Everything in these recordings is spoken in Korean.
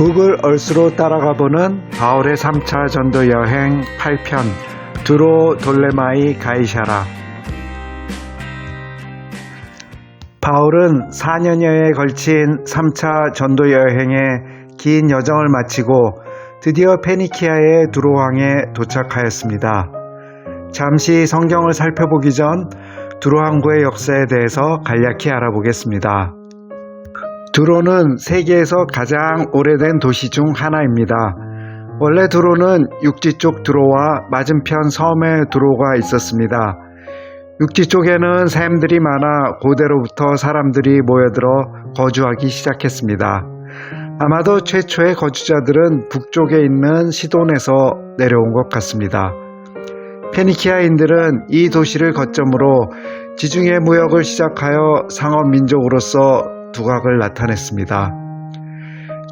구글 얼스로 따라가 보는 바울의 3차 전도 여행 8편 두로 돌레마이 가이샤라 바울은 4년여에 걸친 3차 전도 여행의 긴 여정을 마치고 드디어 페니키아의 두로항에 도착하였습니다. 잠시 성경을 살펴보기 전 두로항구의 역사에 대해서 간략히 알아보겠습니다. 두로는 세계에서 가장 오래된 도시 중 하나입니다. 원래 두로는 육지 쪽 두로와 맞은편 섬에 두로가 있었습니다. 육지 쪽에는 샘들이 많아 고대로부터 사람들이 모여들어 거주하기 시작했습니다. 아마도 최초의 거주자들은 북쪽에 있는 시돈에서 내려온 것 같습니다. 페니키아인들은 이 도시를 거점으로 지중해 무역을 시작하여 상업 민족으로서 두각을 나타냈습니다.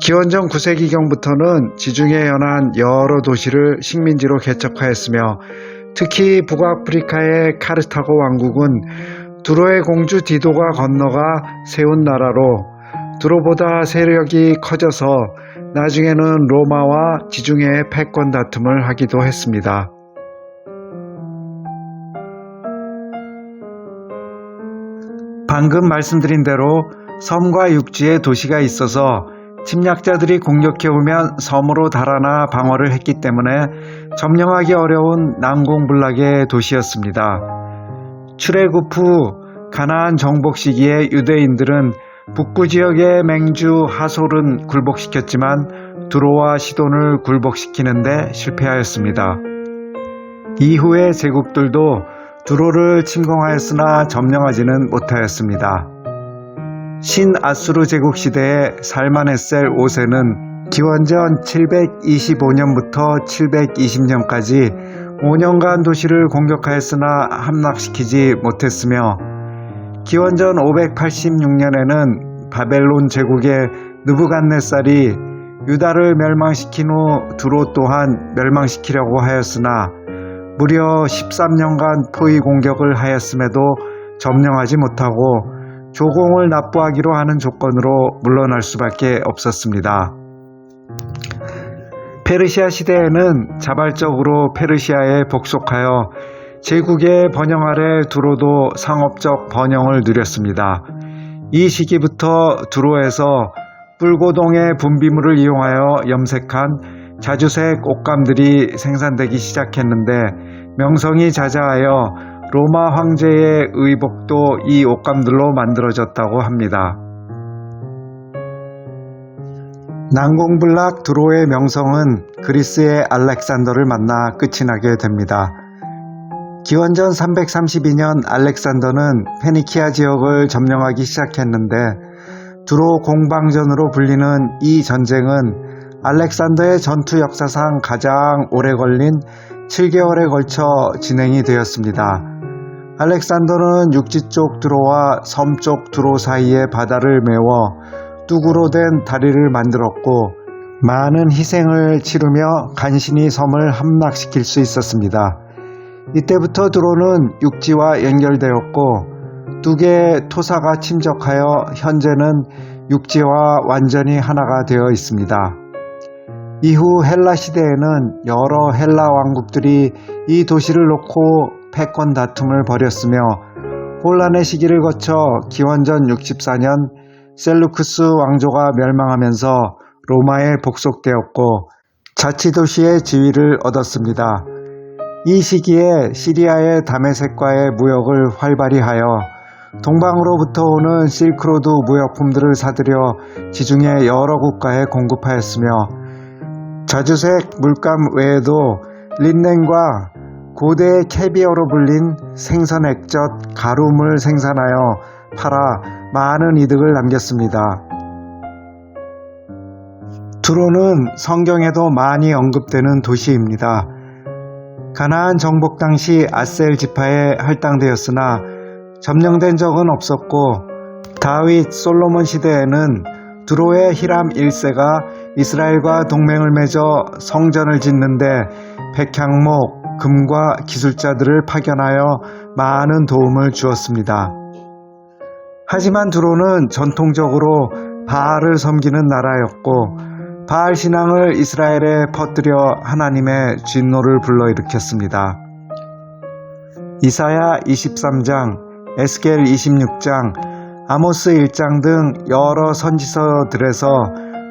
기원전 9세기경부터는 지중해 연안 여러 도시를 식민지로 개척하였으며 특히 북아프리카의 카르타고 왕국은 두로의 공주 디도가 건너가 세운 나라로 두로보다 세력이 커져서 나중에는 로마와 지중해의 패권 다툼을 하기도 했습니다. 방금 말씀드린 대로 섬과 육지에 도시가 있어서 침략자들이 공격해오면 섬으로 달아나 방어를 했기 때문에 점령하기 어려운 난공불락의 도시였습니다. 출애굽 후 가나안 정복 시기에 유대인들은 북부 지역의 맹주 하솔은 굴복시켰지만 두로와 시돈을 굴복시키는데 실패하였습니다. 이후의 제국들도 두로를 침공하였으나 점령하지는 못하였습니다. 신아수르 제국 시대의 살마네셀 5세는 기원전 725년부터 720년까지 5년간 도시를 공격하였으나 함락시키지 못했으며 기원전 586년에는 바벨론 제국의 느부갓네살이 유다를 멸망시킨 후 두로 또한 멸망시키려고 하였으나 무려 13년간 포위 공격을 하였음에도 점령하지 못하고 조공을 납부하기로 하는 조건으로 물러날 수밖에 없었습니다. 페르시아 시대에는 자발적으로 페르시아에 복속하여 제국의 번영 아래 두로도 상업적 번영을 누렸습니다. 이 시기부터 두로에서 뿔고동의 분비물을 이용하여 염색한 자주색 옷감들이 생산되기 시작했는데 명성이 자자하여 로마 황제의 의복도 이 옷감들로 만들어졌다고 합니다. 난공불락 두로의 명성은 그리스의 알렉산더를 만나 끝이 나게 됩니다. 기원전 332년 알렉산더는 페니키아 지역을 점령하기 시작했는데 두로 공방전으로 불리는 이 전쟁은 알렉산더의 전투 역사상 가장 오래 걸린 7개월에 걸쳐 진행이 되었습니다. 알렉산더는 육지 쪽 두로와 섬쪽 두로 사이의 바다를 메워 뚝으로 된 다리를 만들었고 많은 희생을 치르며 간신히 섬을 함락시킬 수 있었습니다. 이때부터 두로는 육지와 연결되었고 두 개의 토사가 침적하여 현재는 육지와 완전히 하나가 되어 있습니다. 이후 헬라 시대에는 여러 헬라 왕국들이 이 도시를 놓고 패권 다툼을 벌였으며 혼란의 시기를 거쳐 기원전 64년 셀루크스 왕조가 멸망하면서 로마에 복속되었고 자치도시의 지위를 얻었습니다. 이 시기에 시리아의 다메섹과의 무역을 활발히 하여 동방으로부터 오는 실크로드 무역품들을 사들여 지중해 여러 국가에 공급하였으며 자주색 물감 외에도 린넨과 고대의 캐비어로 불린 생선 액젓 가룸을 생산하여 팔아 많은 이득을 남겼습니다. 두로는 성경에도 많이 언급되는 도시입니다. 가나안 정복 당시 아셀 지파에 할당되었으나 점령된 적은 없었고 다윗 솔로몬 시대에는 두로의 히람 1세가 이스라엘과 동맹을 맺어 성전을 짓는데 백향목, 금과 기술자들을 파견하여 많은 도움을 주었습니다. 하지만 두로는 전통적으로 바알을 섬기는 나라였고 바알 신앙을 이스라엘에 퍼뜨려 하나님의 진노를 불러일으켰습니다. 이사야 23장, 에스겔 26장, 아모스 1장 등 여러 선지서들에서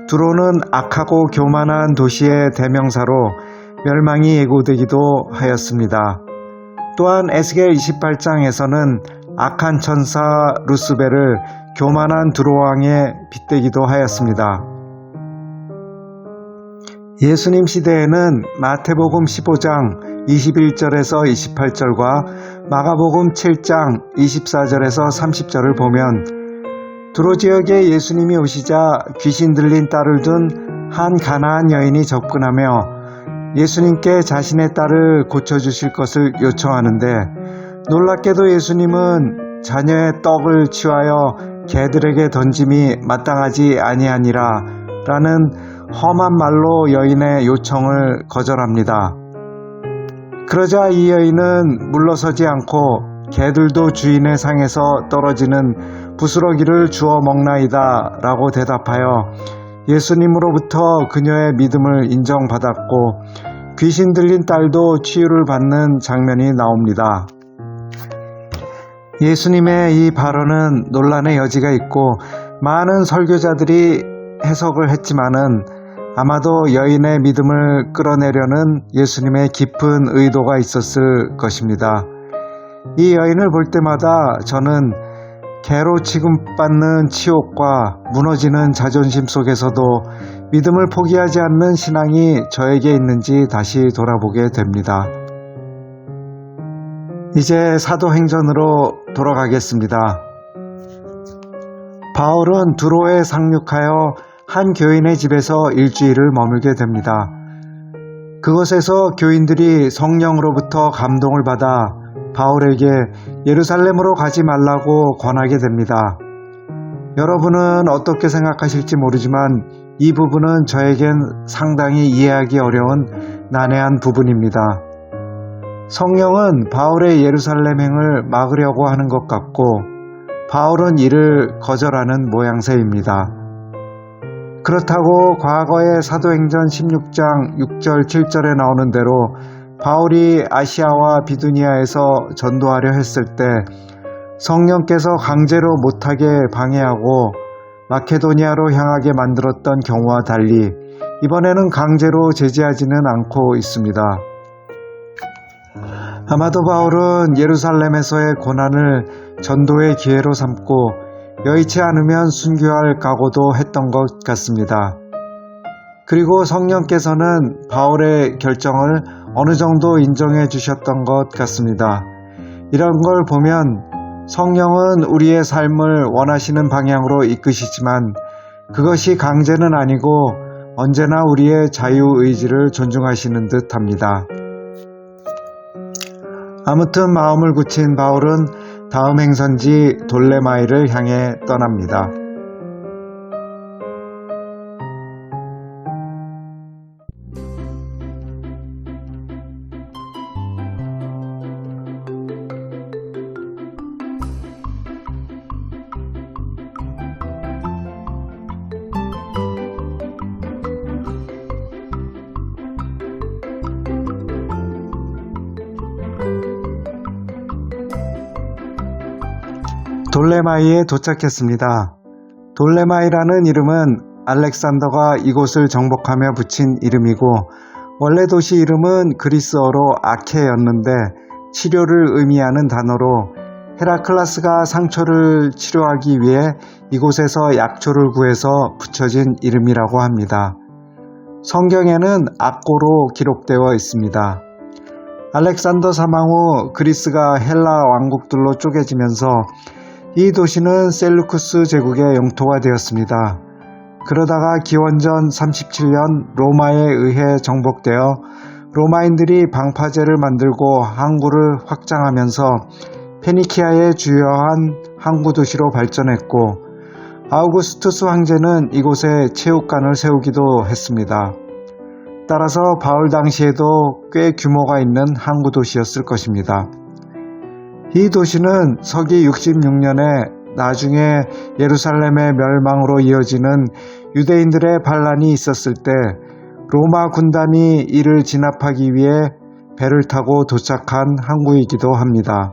두로는 악하고 교만한 도시의 대명사로 멸망이 예고되기도 하였습니다. 또한 에스겔 28장에서는 악한 천사 루스벨을 교만한 두로왕에 빗대기도 하였습니다. 예수님 시대에는 마태복음 15장 21절에서 28절과 마가복음 7장 24절에서 30절을 보면 두로 지역에 예수님이 오시자 귀신 들린 딸을 둔 한 가나안 여인이 접근하며 예수님께 자신의 딸을 고쳐주실 것을 요청하는데 놀랍게도 예수님은 자녀의 떡을 취하여 개들에게 던짐이 마땅하지 아니하니라 라는 험한 말로 여인의 요청을 거절합니다. 그러자 이 여인은 물러서지 않고 개들도 주인의 상에서 떨어지는 부스러기를 주워 먹나이다 라고 대답하여 예수님으로부터 그녀의 믿음을 인정받았고 귀신 들린 딸도 치유를 받는 장면이 나옵니다. 예수님의 이 발언은 논란의 여지가 있고 많은 설교자들이 해석을 했지만은 아마도 여인의 믿음을 끌어내려는 예수님의 깊은 의도가 있었을 것입니다. 이 여인을 볼 때마다 저는 개로 취급받는 치욕과 무너지는 자존심 속에서도 믿음을 포기하지 않는 신앙이 저에게 있는지 다시 돌아보게 됩니다. 이제 사도행전으로 돌아가겠습니다. 바울은 두로에 상륙하여 한 교인의 집에서 일주일을 머물게 됩니다. 그곳에서 교인들이 성령으로부터 감동을 받아 바울에게 예루살렘으로 가지 말라고 권하게 됩니다. 여러분은 어떻게 생각하실지 모르지만 이 부분은 저에겐 상당히 이해하기 어려운 난해한 부분입니다. 성령은 바울의 예루살렘행을 막으려고 하는 것 같고 바울은 이를 거절하는 모양새입니다. 그렇다고 과거의 사도행전 16장 6절 7절에 나오는 대로 바울이 아시아와 비두니아에서 전도하려 했을 때 성령께서 강제로 못하게 방해하고 마케도니아로 향하게 만들었던 경우와 달리 이번에는 강제로 제지하지는 않고 있습니다. 아마도 바울은 예루살렘에서의 고난을 전도의 기회로 삼고 여의치 않으면 순교할 각오도 했던 것 같습니다. 그리고 성령께서는 바울의 결정을 어느 정도 인정해 주셨던 것 같습니다. 이런 걸 보면 성령은 우리의 삶을 원하시는 방향으로 이끄시지만 그것이 강제는 아니고 언제나 우리의 자유의지를 존중하시는 듯 합니다. 아무튼 마음을 굳힌 바울은 다음 행선지 돌레마이를 향해 떠납니다. 돌레마이에 도착했습니다. 돌레마이라는 이름은 알렉산더가 이곳을 정복하며 붙인 이름이고 원래 도시 이름은 그리스어로 아케였는데 치료를 의미하는 단어로 헤라클라스가 상처를 치료하기 위해 이곳에서 약초를 구해서 붙여진 이름이라고 합니다. 성경에는 악고로 기록되어 있습니다. 알렉산더 사망 후 그리스가 헬라 왕국들로 쪼개지면서 이 도시는 셀루쿠스 제국의 영토가 되었습니다. 그러다가 기원전 37년 로마에 의해 정복되어 로마인들이 방파제를 만들고 항구를 확장하면서 페니키아의 주요한 항구 도시로 발전했고 아우구스투스 황제는 이곳에 체육관을 세우기도 했습니다. 따라서 바울 당시에도 꽤 규모가 있는 항구 도시였을 것입니다. 이 도시는 서기 66년에 나중에 예루살렘의 멸망으로 이어지는 유대인들의 반란이 있었을 때 로마 군단이 이를 진압하기 위해 배를 타고 도착한 항구이기도 합니다.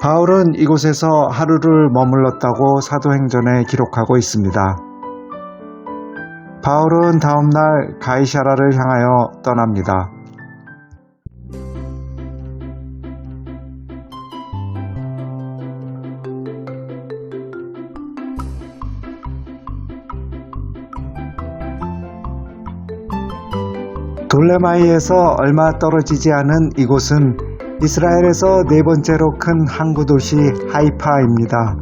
바울은 이곳에서 하루를 머물렀다고 사도행전에 기록하고 있습니다. 바울은 다음날 가이샤라를 향하여 떠납니다. 돌레마이에서 얼마 떨어지지 않은 이곳은 이스라엘에서 네 번째로 큰 항구 도시 하이파입니다.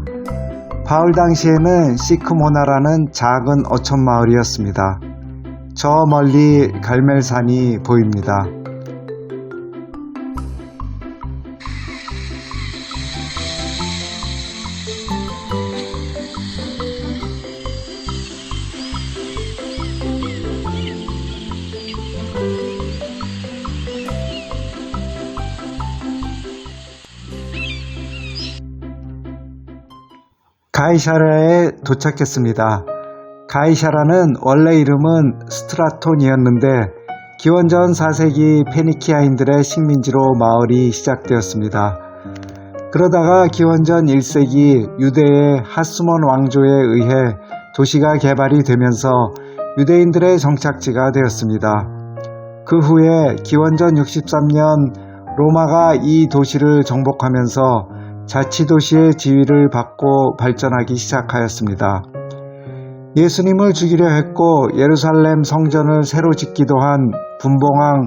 바울 당시에는 시크모나라는 작은 어촌 마을이었습니다. 저 멀리 갈멜산이 보입니다. 가이샤라에 도착했습니다. 가이샤라는 원래 이름은 스트라톤이었는데 기원전 4세기 페니키아인들의 식민지로 마을이 시작되었습니다. 그러다가 기원전 1세기 유대의 하스몬 왕조에 의해 도시가 개발이 되면서 유대인들의 정착지가 되었습니다. 그 후에 기원전 63년 로마가 이 도시를 정복하면서 자치도시의 지위를 받고 발전하기 시작하였습니다. 예수님을 죽이려 했고 예루살렘 성전을 새로 짓기도 한 분봉왕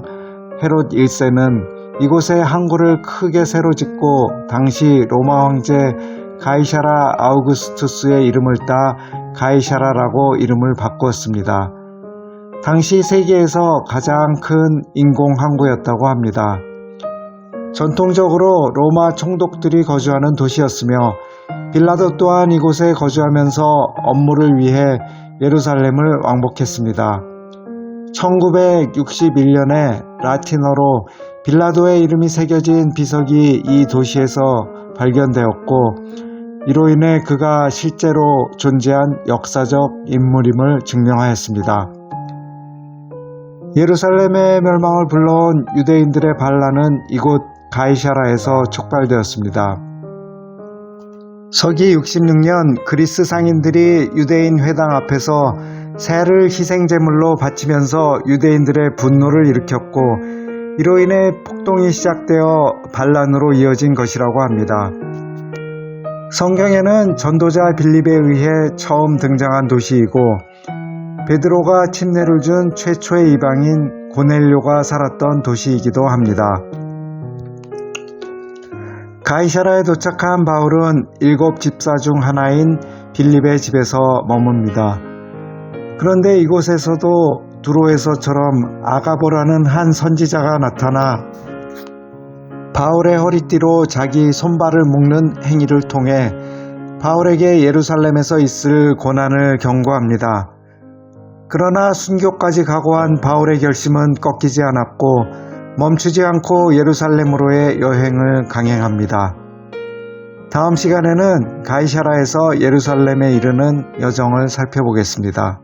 헤롯 1세는 이곳에 항구를 크게 새로 짓고 당시 로마 황제 가이샤라 아우구스투스의 이름을 따 가이샤라라고 이름을 바꾸었습니다. 당시 세계에서 가장 큰 인공 항구였다고 합니다. 전통적으로 로마 총독들이 거주하는 도시였으며 빌라도 또한 이곳에 거주하면서 업무를 위해 예루살렘을 왕복했습니다. 1961년에 라틴어로 빌라도의 이름이 새겨진 비석이 이 도시에서 발견되었고 이로 인해 그가 실제로 존재한 역사적 인물임을 증명하였습니다. 예루살렘의 멸망을 불러온 유대인들의 반란은 이곳 가이샤라에서 촉발되었습니다. 서기 66년 그리스 상인들이 유대인 회당 앞에서 새를 희생제물로 바치면서 유대인들의 분노를 일으켰고 이로 인해 폭동이 시작되어 반란으로 이어진 것이라고 합니다. 성경에는 전도자 빌립에 의해 처음 등장한 도시이고 베드로가 침례를 준 최초의 이방인 고넬료가 살았던 도시이기도 합니다. 가이샤라에 도착한 바울은 일곱 집사 중 하나인 빌립의 집에서 머뭅니다. 그런데 이곳에서도 두로에서처럼 아가보라는 한 선지자가 나타나 바울의 허리띠로 자기 손발을 묶는 행위를 통해 바울에게 예루살렘에서 있을 고난을 경고합니다. 그러나 순교까지 각오한 바울의 결심은 꺾이지 않았고 멈추지 않고 예루살렘으로의 여행을 강행합니다. 다음 시간에는 가이샤라에서 예루살렘에 이르는 여정을 살펴보겠습니다.